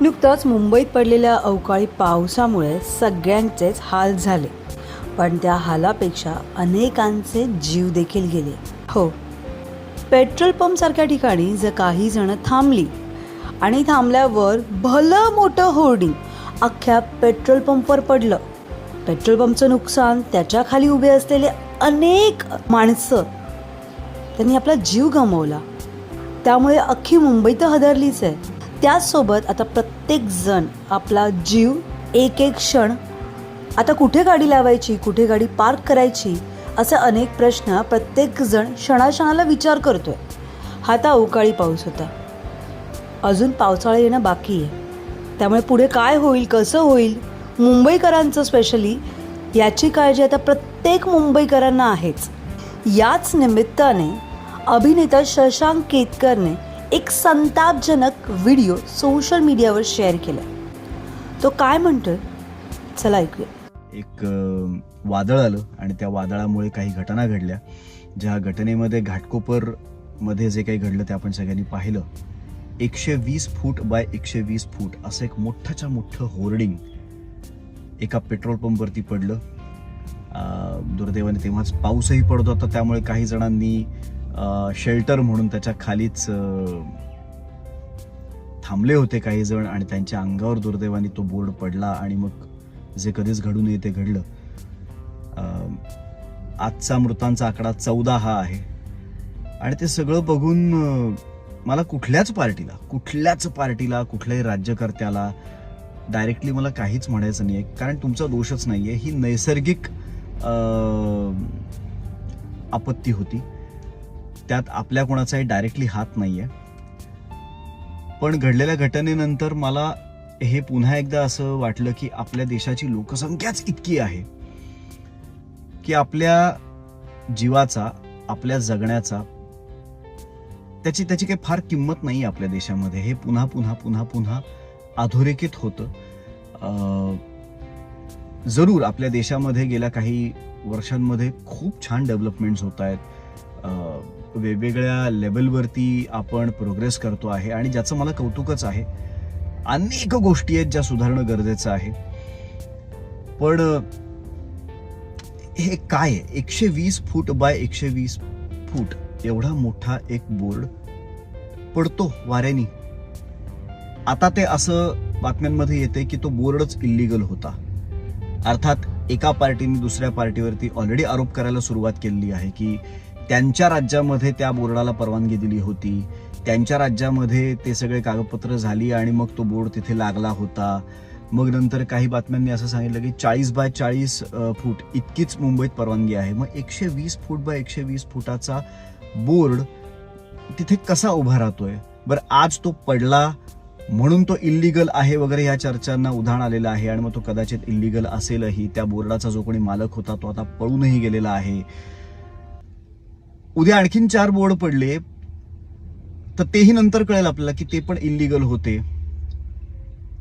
नुकतंच मुंबईत पडलेल्या अवकाळी पावसामुळे सगळ्यांचेच हाल झाले. पण त्या हालापेक्षा अनेकांचे जीव देखील गेले. हो पेट्रोल पंपसारख्या ठिकाणी जर काही जण थांबली आणि थांबल्यावर भलं मोठं होर्डिंग अख्ख्या पेट्रोल पंपवर पडलं. पेट्रोल पंपचं नुकसान त्याच्याखाली उभे असलेले अनेक माणसं त्यांनी आपला जीव गमावला. त्यामुळे अख्खी मुंबई तर हदरलीच आहे. त्याचसोबत आता प्रत्येक जण आपला जीव एक एक क्षण आता कुठे गाडी लावायची कुठे गाडी पार्क करायची असे अनेक प्रश्न प्रत्येक जण क्षणाक्षणाला विचार करतोय. हा तर अवकाळी पाऊस होता. अजून पावसाळा येणं बाकी आहे. त्यामुळे पुढे काय होईल कसं होईल? मुंबईकरांचं स्पेशली याची काळजी आता प्रत्येक मुंबईकरांना आहेच. याच निमित्ताने अभिनेता शशांक केतकरने एक संतापजनक व्हिडिओ सोशल मीडियावर शेअर केला तो काय म्हणतोय? चला ऐकूया. एक वादळ आलं आणि त्या वादळामुळे काही घटना घडल्या. ज्या घटनेमध्ये घाटकोपरमध्ये जे काही घडलं ते आपण सगळ्यांनी पाहिलं. एकशे वीस फूट बाय एकशे वीस फूट असं एक मोठंच्या मोठं होर्डिंग एका पेट्रोल पंपवरती पडलं. दुर्दैवाने तेव्हाच पाऊसही पडत होता त्यामुळे काही जणांनी शेल्टर म्हणून त्याच्या खालीच थांबले होते काही जण आणि त्यांच्या अंगावर दुर्दैवाने तो बोर्ड पडला आणि मग जे कधीच घडू नये ते घडलं. आजचा मृतांचा आकडा चौदा हा आहे. आणि ते सगळं बघून मला कुठल्याच पार्टीला कुठल्याच पार्टीला कुठल्याही राज्यकर्त्याला डायरेक्टली मला काहीच म्हणायचं नाही आहे कारण तुमचा दोषच नाही आहे ही नैसर्गिक आपत्ती होती. त्यात आपल्या कोणाचाही डायरेक्टली हात नाही आहे पण घडलेल्या घटनेनंतर मला हे पुन्हा एकदा असं वाटलं की आपल्या देशाची लोकसंख्याच इतकी आहे की आपल्या जीवाचा आपल्या जगण्याचा त्याची त्याची काही फार किंमत नाही आपल्या देशामध्ये. हे पुन्हा पुन्हा पुन्हा पुन्हा अधोरेखित होतं. जरूर आपल्या देशामध्ये गेल्या काही वर्षांमध्ये खूप छान डेव्हलपमेंट्स होत आहेत. वेगवेगळ्या लेवलवरती आपण प्रोग्रेस करतो आहे आणि ज्याचं मला कौतुकच आहे. अनेक गोष्टी आहेत ज्या सुधारणं गरजेचं आहे. पण हे काय आहे? एकशे वीस फूट बाय एकशे वीस फूट एवढा मोठा एक बोर्ड पडतो वाऱ्यानी. आता ते असं बातम्यांमध्ये येते की तो बोर्डच इल्लीगल होता. अर्थात एका पार्टीने दुसऱ्या पार्टीवरती ऑलरेडी आरोप करायला सुरुवात केलेली आहे की त्यांच्या राज्यामध्ये त्या बोर्डाला परवानगी दिली होती. त्यांच्या राज्यामध्ये ते सगळे कागदपत्र झाली आणि मग तो बोर्ड तिथे लागला होता. मग नंतर काही बातम्यांनी असं सांगितलं की चाळीस बाय चाळीस फूट इतकीच मुंबईत परवानगी आहे. मग एकशे वीस फूट बाय एकशे वीस फुटाचा बोर्ड तिथे कसा उभा राहतोय? बरं आज तो पडला म्हणून तो इल्लीगल आहे वगैरे या चर्चांना उधाण आलेलं आहे आणि मग तो कदाचित इल्लीगल असेलही. त्या बोर्डाचा जो कोणी मालक होता तो आता पळूनही गेलेला आहे. उद्या आणखीन चार बोर्ड पडले तर तेही नंतर कळेल आपल्याला की ते पण इलिगल होते.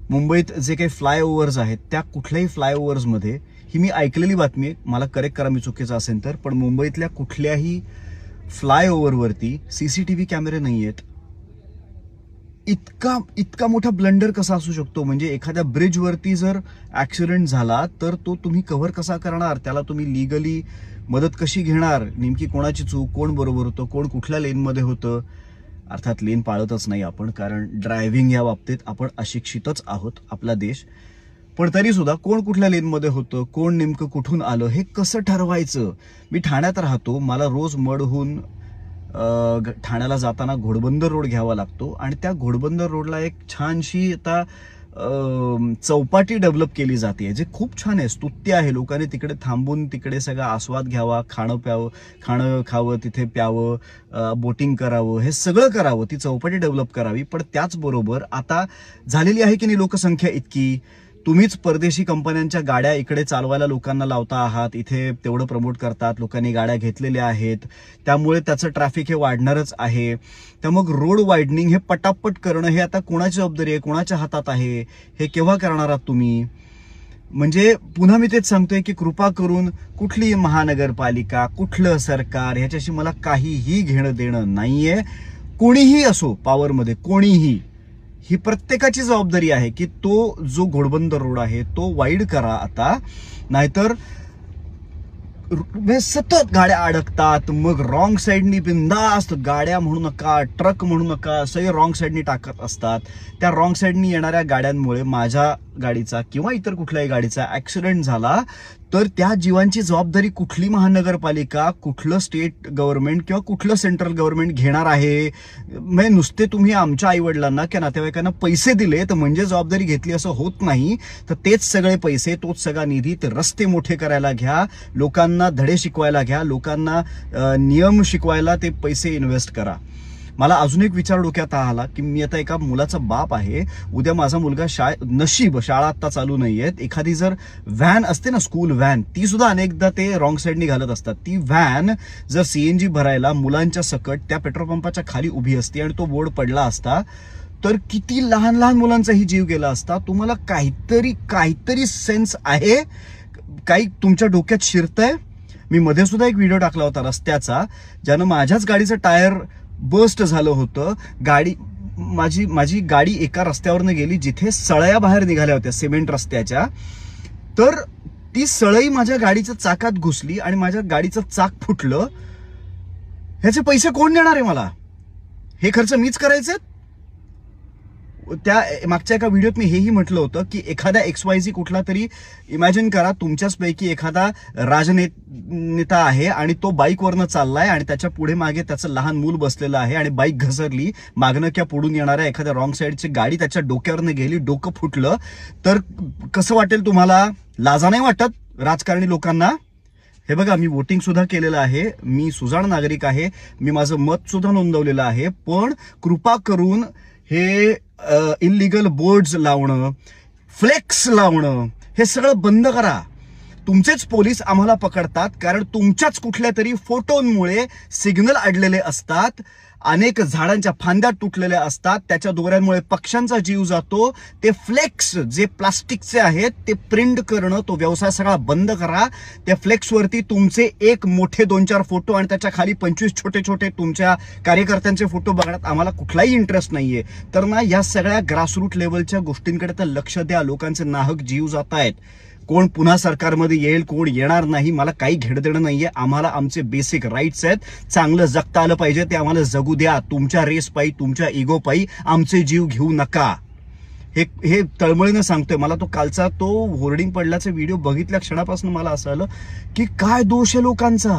मुंबईत जे काही फ्लायओव्हर्स आहेत त्या कुठल्याही फ्लायओव्हर्समध्ये ही मी ऐकलेली बातमी आहे मला करेक्ट करा मी चुकीचं असेल तर पण मुंबईतल्या कुठल्याही फ्लायओव्हरवरती व्ही कॅमेरे नाही आहेत इतका इतका मोठा ब्लंडर कसा असू शकतो? म्हणजे एखाद्या ब्रिजवरती जर ॲक्सिडेंट झाला तर तो तुम्ही कव्हर कसा करणार? त्याला तुम्ही लिगली मदत कशी घेणार? नेमकी कोणाची चूक कोण बरोबर होतं कोण कुठल्या लेनमध्ये होतं? अर्थात लेन पाळतच नाही आपण कारण ड्रायव्हिंग या बाबतीत आपण अशिक्षितच आहोत आपला देश. पण तरीसुद्धा कोण कुठल्या लेनमध्ये होतं कोण नेमकं कुठून आलं हे कसं ठरवायचं? मी ठाण्यात राहतो मला रोज मडहून ठाण्याला जाताना घोडबंदर रोड घ्यावा लागतो. आणि त्या घोडबंदर रोडला एक छानशी आता चौपाटी डेव्हलप केली जाते जे खूप छान आहे स्तुत्य आहे. लोकांनी तिकडे थांबून तिकडे सगळा आस्वाद घ्यावा खाणं प्यावं खाणं खावं तिथे प्यावं बोटिंग करावं हे सगळं करावं. ती चौपाटी डेव्हलप करावी. पण त्याचबरोबर आता झालेली आहे की नाही लोकसंख्या इतकी? तुम्हीच परदेशी कंपन्यांच्या गाड्या इकडे चालवायला लोकांना लावता आहात इथे तेवढं प्रमोट करतात लोकांनी गाड्या घेतलेल्या आहेत त्यामुळे त्याचं ट्रॅफिक हे वाढणारच आहे. तर मग रोड वाईडनिंग हे पटापट करणं हे आता कोणाची जबाबदारी आहे कोणाच्या हातात आहे हे केव्हा करणार आहात तुम्ही? म्हणजे पुन्हा मी तेच सांगतोय की कृपा करून कुठली महानगरपालिका कुठलं सरकार ह्याच्याशी मला काहीही घेणं देणं नाहीये. कोणीही असो पॉवरमध्ये कोणीही ही प्रत्येकाची जबाबदारी आहे की तो जो घोडबंद रोड आहे तो वाईड करा आता. नाहीतर म्हणजे सतत गाड्या अडकतात मग रॉंग साईडनी बिंदास्त गाड्या म्हणू नका ट्रक म्हणू नका सगळे रॉंग साईडनी टाकत असतात. त्या रॉंग साईडनी येणाऱ्या गाड्यांमुळे माझ्या गाडीचा किंवा इतर कुठल्याही गाडीचा ऍक्सिडेंट झाला तर त्या जीवांची जबाबदारी कुठली महानगरपालिका कुठलं स्टेट गव्हर्नमेंट किंवा कुठलं सेंट्रल गव्हर्नमेंट घेणार आहे? म्हणजे नुसते तुम्ही आमच्या आईवडिलांना किंवा नातेवाईकांना पैसे दिले तर म्हणजे जबाबदारी घेतली असं होत नाही तर तेच सगळे पैसे तोच सगळा निधी ते रस्ते मोठे करायला घ्या लोकांना धडे शिकवायला घ्या लोकांना नियम शिकवायला ते पैसे इन्व्हेस्ट करा. मला अजून एक विचार डोक्यात आला की मी आता एका मुलाचा बाप आहे. उद्या माझा मुलगा शाळे नशीब शाळा आता चालू नाही आहेत एखादी जर व्हॅन असते ना स्कूल व्हॅन ती सुद्धा अनेकदा ते रॉंग साईडनी घालत असतात. ती व्हॅन जर सीएनजी भरायला मुलांच्या सकट त्या पेट्रोल पंपाच्या खाली उभी असते आणि तो बोर्ड पडला असता तर किती लहान लहान मुलांचाही जीव गेला असता. तुम्हाला काहीतरी काहीतरी सेन्स आहे? काही तुमच्या डोक्यात शिरतंय? मी मध्ये सुद्धा एक व्हिडिओ टाकला होता रस्त्याचा ज्यानं माझ्याच गाडीचं टायर बस्ट झालं होतं. गाडी माझी माझी गाडी एका रस्त्यावरनं गेली जिथे सळया बाहेर निघाल्या होत्या सिमेंट रस्त्याच्या. तर ती सळई माझ्या गाडीच्या चाकात घुसली आणि माझ्या गाडीचं चाक फुटलं. ह्याचे पैसे कोण देणार आहे मला? हे खर्च मीच करायचे त्या मागच्या एका व्हिडिओत मी हेही म्हटलं होतं की एखाद्या एक्स वाय झी कुठला तरी इमॅजिन करा तुमच्याचपैकी एखादा राजनेत नेता आहे आणि तो बाईकवरनं चाललाय आणि त्याच्या पुढे मागे त्याचं लहान मूल बसलेलं आहे आणि बाईक घसरली मागणं किंवा पुढून येणाऱ्या एखाद्या रॉंग साईडची गाडी त्याच्या डोक्यावरनं गेली डोकं फुटलं. तर कसं वाटेल तुम्हाला? लाजा नाही वाटत राजकारणी लोकांना? हे बघा मी वोटिंग सुद्धा केलेलं आहे. मी सुजाण नागरिक आहे. मी माझं मत सुद्धा नोंदवलेलं आहे. पण कृपा करून हे इलिगल बोर्ड्स लावणं फ्लेक्स लावणं हे सगळं बंद करा. तुमचेच पोलीस आम्हाला पकडतात कारण तुमच्याच कुठल्या तरी फोटोंमुळे सिग्नल अडलेले असतात. अनेक झाडांच्या फांद्या तुटलेल्या असतात. त्याच्या दोऱ्यांमुळे पक्ष्यांचा जीव जातो. ते फ्लेक्स जे प्लास्टिकचे आहेत ते प्रिंट करणं तो व्यवसाय सगळा बंद करा. त्या फ्लेक्सवरती तुमचे एक मोठे दोन चार फोटो आणि त्याच्याखाली पंचवीस छोटे छोटे तुमच्या कार्यकर्त्यांचे फोटो बघण्यात आम्हाला कुठलाही इंटरेस्ट नाहीये. तर ना या सगळ्या ग्रासरूट लेवलच्या गोष्टींकडे तर लक्ष द्या. लोकांचे नाहक जीव जात आहेत कोण पुन्हा सरकारमध्ये येईल कोण येणार नाही मला काही घेणं देणं नाहीये. आम्हाला आमचे बेसिक राईट्स आहेत. चांगलं जगता आलं पाहिजे ते आम्हाला जगू द्या. तुमच्या रेस पायी तुमच्या इगो पायी आमचे जीव घेऊ नका. हे हे तळमळीनं सांगतोय. मला तो कालचा तो होर्डिंग पडल्याचा व्हिडिओ बघितल्या क्षणापासून मला असं आलं की काय दोष आहे लोकांचा.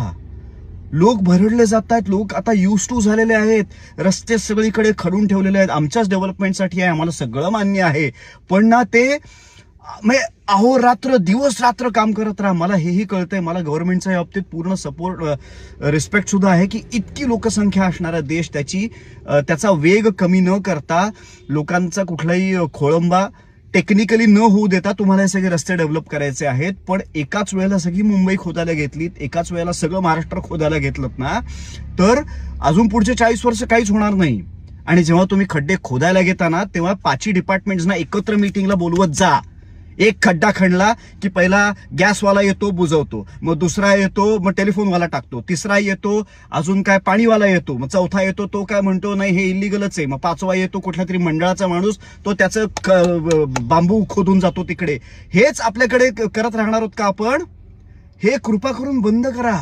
लोक भरडले जात आहेत लोक आता युज टू झालेले आहेत. रस्ते सगळीकडे खडून ठेवलेले आहेत. आमच्याच डेव्हलपमेंटसाठी आहे. आम्हाला सगळं मान्य आहे. पण ना ते म्हणजे अहोरात्र दिवस रात्र काम करत राहा. मला हेही कळतंय मला गव्हर्नमेंटच्या बाबतीत पूर्ण सपोर्ट रिस्पेक्ट सुद्धा आहे की इतकी लोकसंख्या असणारा देश त्याची त्याचा वेग कमी न करता लोकांचा कुठलाही खोळंबा टेक्निकली न होऊ देता तुम्हाला हे सगळे रस्ते डेव्हलप करायचे आहेत. पण एकाच वेळेला सगळी मुंबई खोदायला घेतलीत एकाच वेळेला सगळं महाराष्ट्र खोदायला घेतलं ना तर अजून पुढचे चाळीस वर्ष काहीच होणार नाही. आणि जेव्हा तुम्ही खड्डे खोदायला घेता तेव्हा पाचही डिपार्टमेंट्सना एकत्र मिटिंगला बोलवत जा. एक खड्डा खणला की पहिला गॅसवाला येतो बुजवतो. मग दुसरा येतो मग टेलिफोनवाला टाकतो. तिसरा येतो अजून काय पाणीवाला येतो मग चौथा येतो तो काय म्हणतो नाही हे इलिगलच आहे. मग पाचवा येतो कुठल्या तरी मंडळाचा माणूस तो त्याचं क- बांबू खोदून जातो तिकडे. हेच आपल्याकडे क- करत राहणार आहोत का आपण? हे कृपा करून बंद करा.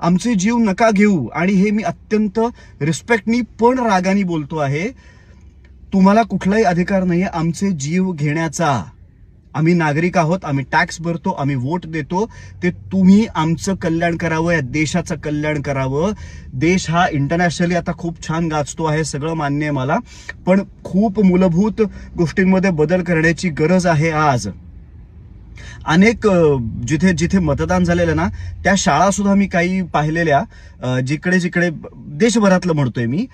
आमचे जीव नका घेऊ. आणि हे मी अत्यंत रिस्पेक्टनी पण रागानी बोलतो आहे. तुम्हाला कुठलाही अधिकार नाही आमचे जीव घेण्याचा. आम्ही नागरिक आहोत आम्ही टॅक्स भरतो आम्ही वोट देतो. ते तुम्ही आमचं कल्याण करावं या देशाचं कल्याण करावं. देश हा इंटरनॅशनली आता खूप छान गाजतो आहे सगळं मान्य आहे मला. पण खूप मूलभूत गोष्टींमध्ये बदल करण्याची गरज आहे आज. अनेक जिथे जिथे मतदान झालेलं ना त्या शाळा सुद्धा मी काही पाहिलेल्या जिकडे जिकडे देशभरातलं म्हणतोय मी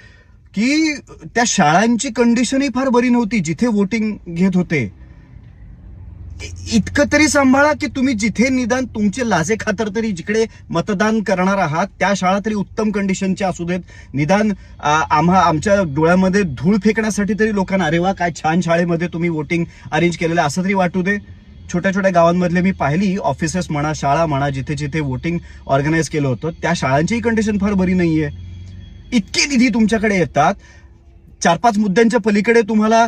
की त्या शाळांची कंडिशनही फार बरी नव्हती. जिथे वोटिंग घेत होते इतकं तरी सांभाळा की तुम्ही जिथे निदान तुमचे लाजे खातर तरी जिकडे मतदान करणार आहात त्या शाळा तरी उत्तम कंडिशनच्या असू देत. निदान आम्हा आमच्या डोळ्यामध्ये धूळ फेकण्यासाठी तरी लोकांना अरे वा काय छान शाळेमध्ये तुम्ही वोटिंग अरेंज केलेलं असं तरी वाटू दे. छोट्या छोट्या गावांमधले मी पाहिली ऑफिसेस म्हणा शाळा म्हणा जिथे जिथे वोटिंग ऑर्गनाईज केलं होतं त्या शाळांचीही कंडिशन फार बरी नाही आहे इतके निधी तुमच्याकडे येतात. चार पाच मुद्द्यांच्या पलीकडे तुम्हाला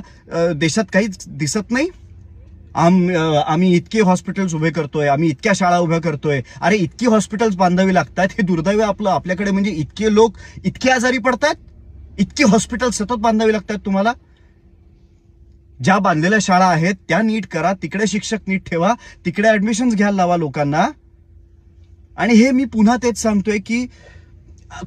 देशात काहीच दिसत नाही. आम आम्ही इतके हॉस्पिटल्स उभे करतोय आम्ही इतक्या शाळा उभ्या करतोय. अरे इतकी हॉस्पिटल्स बांधावी लागतात हे दुर्दैव आपलं आपल्याकडे म्हणजे इतके लोक इतके आजारी पडतात? इतकी हॉस्पिटल सतत बांधावी लागतात तुम्हाला? ज्या बांधलेल्या शाळा आहेत त्या नीट करा तिकडे शिक्षक नीट ठेवा तिकडे ऍडमिशन घ्यायला लावा लोकांना. आणि हे मी पुन्हा तेच सांगतोय की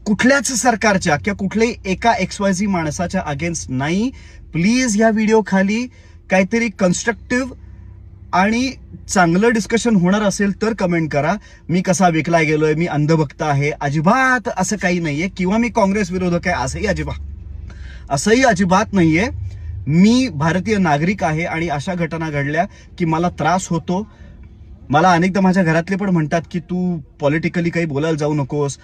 कुठल्याच सरकारच्या किंवा कुठल्याही एका एक्सवायझी माणसाच्या अगेन्स्ट नाही. प्लीज ह्या व्हिडिओ खाली काहीतरी कन्स्ट्रक्टिव्ह आणि चांगलं डिस्कशन होणार असेल तर कमेंट करा. मी कसा विकला गेलोय मी अंधभक्त आहे अजिबात असं काही नाहीये. किंवा मी काँग्रेस विरोधक आहे असंही अजिबात असंही अजिबात नाहीये. मी भारतीय नागरिक आहे आणि अशा घटना घडल्या की मला त्रास होतो. मला अनेकदा माझ्या घरातले पण म्हणतात की तू पॉलिटिकली काही बोलायला जाऊ नकोस.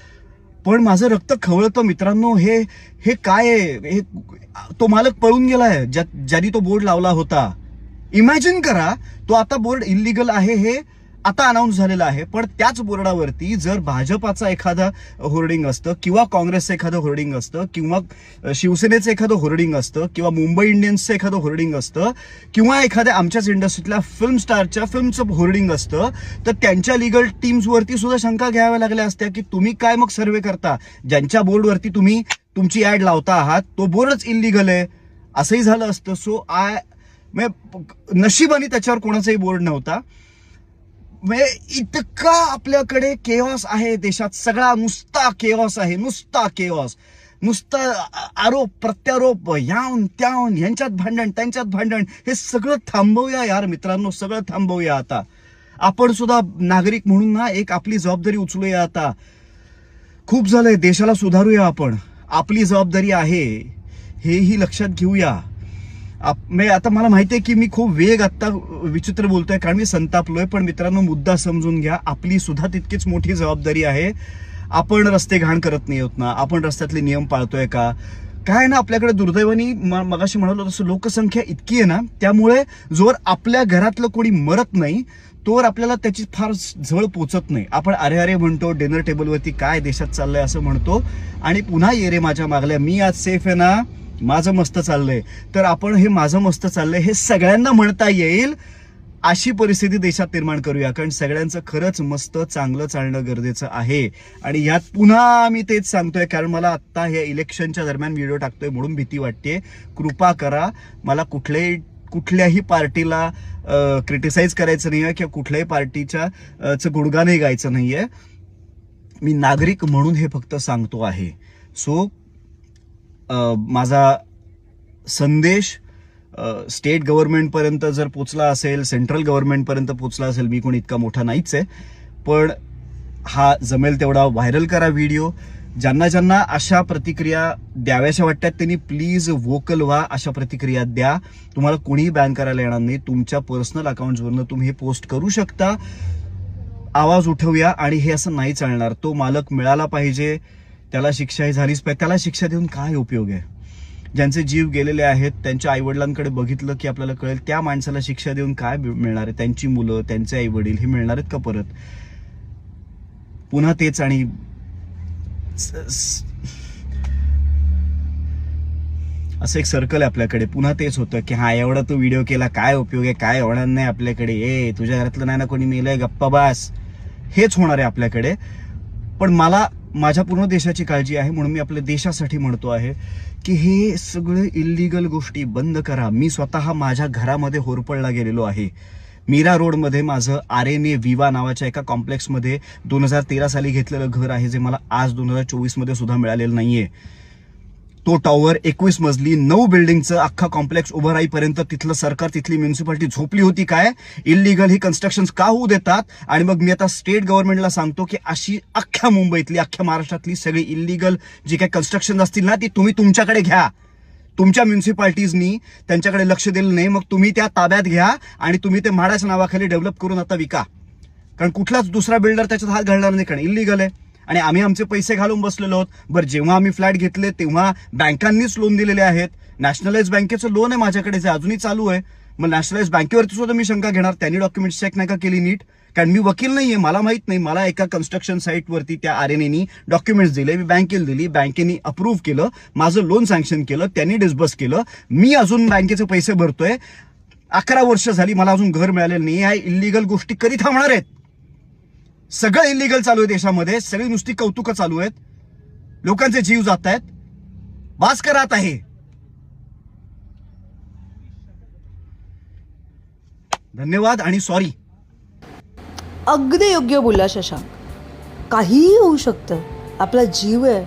पण माझं रक्त खवळतं मित्रांनो हे हे काय आहे? हे तो मालक पळून गेलाय ज्या ज्यांनी तो बोर्ड लावला होता. इमॅजिन करा तो आता बोर्ड इलिगल आहे हे आता अनाऊन्स झालेलं आहे. पण त्याच बोर्डावरती जर भाजपाचा एखादा होर्डिंग असतं किंवा काँग्रेसचं एखादं होर्डिंग असतं किंवा शिवसेनेचं एखादं होर्डिंग असतं किंवा मुंबई इंडियन्सचं एखादं होर्डिंग असतं किंवा एखाद्या आमच्याच इंडस्ट्रीतल्या फिल्म स्टारच्या फिल्मचं होर्डिंग असतं तर त्यांच्या लिगल टीम्सवरती सुद्धा शंका घ्याव्या लागल्या असत्या की तुम्ही काय मग सर्वे करता? ज्यांच्या बोर्डवरती तुम्ही तुमची ॲड लावता आहात तो बोर्डच इलिगल आहे. असंही झालं असतं. सो आय नशिबाने त्याच्यावर कोणाचाही बोर्ड नव्हता. म्हणजे इतका आपल्याकडे केऑस आहे देशात सगळा नुसता केऑस आहे नुसता केवॉस नुसता आरोप प्रत्यारोप याऊन त्याहून यांच्यात भांडण त्यांच्यात भांडण हे सगळं थांबवूया यार मित्रांनो सगळं थांबवूया आता. आपण सुद्धा नागरिक म्हणून ना एक आपली जबाबदारी उचलूया आता. खूप झालंय देशाला सुधारूया आपण. आपली जबाबदारी आहे हेही लक्षात घेऊया. म्हणजे आता मला माहिती आहे की मी खूप वेग आता विचित्र बोलतोय कारण मी संतापलोय पण मित्रांनो मुद्दा समजून घ्या. आपली सुद्धा तितकीच मोठी जबाबदारी आहे. आपण रस्ते घाण करत नाही होत ना? आपण रस्त्यातले नियम पाळतोय का? काय ना आपल्याकडे दुर्दैवानी म- मगाशी म्हणालो तसं लोकसंख्या इतकी आहे ना त्यामुळे जोर आपल्या घरातलं कोणी मरत नाही तोवर आपल्याला त्याची फार झळ पोचत नाही. आपण अरे अरे म्हणतो डिनर टेबलवरती काय देशात चाललंय असं म्हणतो आणि पुन्हा ये रे माझ्या मागल्या. मी आज सेफ आहे ना? माझं मस्त चाललंय. तर आपण हे माझं मस्त चाललंय हे सगळ्यांना म्हणता येईल अशी परिस्थिती देशात निर्माण करूया. कारण सगळ्यांचं खरंच मस्त चांगलं चालणं गरजेचं आहे. आणि यात पुन्हा मी तेच सांगतोय कारण मला आत्ता हे इलेक्शनच्या दरम्यान व्हिडिओ टाकतोय म्हणून भीती वाटते कृपा करा. मला कुठल्याही कुठल्याही पार्टीला क्रिटिसाइज करायचं नाही आहे किंवा कुठल्याही पार्टीच्या चं गुणगानही गायचं नाहीये. मी नागरिक म्हणून हे फक्त सांगतो आहे. सो माझा संदेश स्टेट गव्हर्नमेंटपर्यंत जर पोचला असेल सेंट्रल गव्हर्नमेंटपर्यंत पोचला असेल मी कोणी इतका मोठा नाहीच आहे. पण हा जमेल तेवढा व्हायरल करा व्हिडिओ ज्यांना ज्यांना अशा प्रतिक्रिया द्याव्याशा वाटतात त्यांनी प्लीज वोकल व्हा अशा प्रतिक्रिया द्या. तुम्हाला कोणीही बॅन करायला येणार नाही. तुमच्या पर्सनल अकाउंट्सवरनं तुम्ही हे पोस्ट करू शकता. आवाज उठवूया आणि हे असं नाही चालणार. तो मालक मिळाला पाहिजे. त्याला शिक्षा ही झालीच पाहिजे. त्याला शिक्षा देऊन काय उपयोग आहे? ज्यांचे जीव गेलेले आहेत त्यांच्या आईवडिलांकडे बघितलं की आपल्याला कळेल त्या माणसाला शिक्षा देऊन काय मिळणार आहे? त्यांची मुलं त्यांचे आई वडील हे मिळणार आहेत का परत? पुन्हा तेच आणि असं एक सर्कल आहे आपल्याकडे. पुन्हा तेच होतं की हा एवढा तू व्हिडिओ केला काय उपयोग आहे? काय होणार नाही आपल्याकडे? ए तुझ्या घरातलं नाही ना कोणी मेलंय? गप्पा बास. हेच होणार आहे आपल्याकडे. पण मला माझ्या पूर्ण देशाची काळजी आहे म्हणून मी आपल्या देशासाठी म्हणतो आहे की हे सगळे इलिगल गोष्टी बंद करा. मी स्वतः माझ्या घरामध्ये होरपळला गेलेलो आहे. मीरा रोडमध्ये माझं आर एन ए विवा नावाच्या एका कॉम्प्लेक्समध्ये दोन हजार तेरा साली घेतलेलं घर आहे जे मला आज दोन हजार चोवीसमध्ये सुद्धा मिळालेलं नाही आहे तो टॉवर एकवीस मजली नऊ बिल्डिंगचं अख्खा कॉम्प्लेक्स उभं राहीपर्यंत तिथलं सरकार तिथली म्युन्सिपालिटी झोपली होती काय? इलिगल ही कन्स्ट्रक्शन का होऊ देतात? आणि मग मी आता स्टेट गव्हर्नमेंटला सांगतो की अशी अख्ख्या मुंबईतली अख्ख्या महाराष्ट्रातली सगळी इलिगल जी काही कन्स्ट्रक्शन असतील ना ती तुम्ही तुमच्याकडे घ्या. तुमच्या म्युन्सिपाल्टीजनी त्यांच्याकडे लक्ष दिलं नाही मग तुम्ही त्या ताब्यात घ्या आणि तुम्ही ते म्हाडाच्या नावाखाली डेव्हलप करून आता विका. कारण कुठलाच दुसरा बिल्डर त्याच्यात हात घालणार नाही कारण इलिगल आहे. आणि आम्ही आमचे पैसे घालून बसलेलो आहोत. बरं जेव्हा आम्ही फ्लॅट घेतले तेव्हा बँकांनीच लोन दिलेले आहेत. नॅशनलाइज बँकेचं लोन आहे माझ्याकडे जे अजूनही चालू आहे. मग नॅशनलाइज बँकेवरती सुद्धा मी शंका घेणार. त्यांनी डॉक्युमेंट चेक नाही का केली नीट? कारण मी वकील नाहीये मला माहीत नाही. मला एका कन्स्ट्रक्शन साईटवरती त्या आर एन एनी डॉक्युमेंट्स दिले. मी बँकेला दिली. बँकेने अप्रूव्ह केलं. माझं लोन सँक्शन केलं. त्यांनी डिस्बर्स केलं. मी अजून बँकेचे पैसे भरतोय. अकरा वर्ष झाली मला अजून घर मिळालेलं नाही ह्या इलिगल गोष्टी कधी थांबणार आहेत? सगळं इलिगल चालू आहे देशामध्ये. सगळी नुसती कौतुकं चालू आहेत. लोकांचे जीव जात आहेत. बास आहे. धन्यवाद आणि सॉरी अगदी योग्य बोला शशांक. काहीही होऊ शकतं. आपला जीव आहे.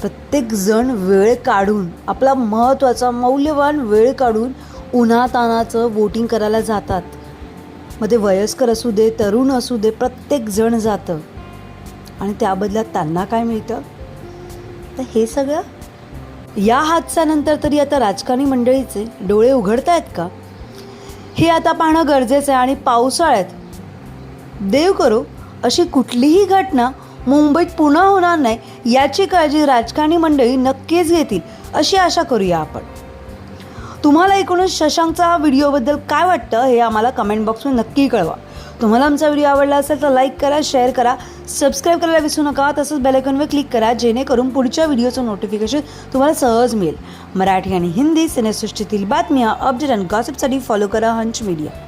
प्रत्येक जण वेळ काढून आपला महत्त्वाचा मौल्यवान वेळ काढून उन्हातानाचं वोटिंग करायला जातात. मग ते वयस्कर असू दे तरुण असू दे प्रत्येक जण जातं. आणि त्या बदल्यात त्यांना काय मिळतं? तर हे सगळं या हादसानंतर तरी आता राजकारणी मंडळीचे डोळे उघडत आहेत का? हे आता पाहणं गरजेचं आहे आणि पावसाळ्यात देव करो अशी कुठलीही घटना मुंबईत पुन्हा होणार नाही याची काळजी राजकारणी मंडळी नक्कीच घेतील अशी आशा करूया आपण. तुम्हाला एकूणच शशांकचा व्हिडिओबद्दल काय वाटतं हे आम्हाला कमेंट बॉक्समध्ये नक्की कळवा. तुम्हाला आमचा व्हिडिओ आवडला असेल तर लाईक करा शेअर करा सबस्क्राईब करायला विसरू नका. तसंच बेलायकॉनवर क्लिक करा जेणेकरून पुढच्या व्हिडिओचं नोटिफिकेशन तुम्हाला सहज मिळेल. मराठी आणि हिंदी सिनेसृष्टीतील बातम्या अपडेट आणि गॉसिपसाठी फॉलो करा हंच मीडिया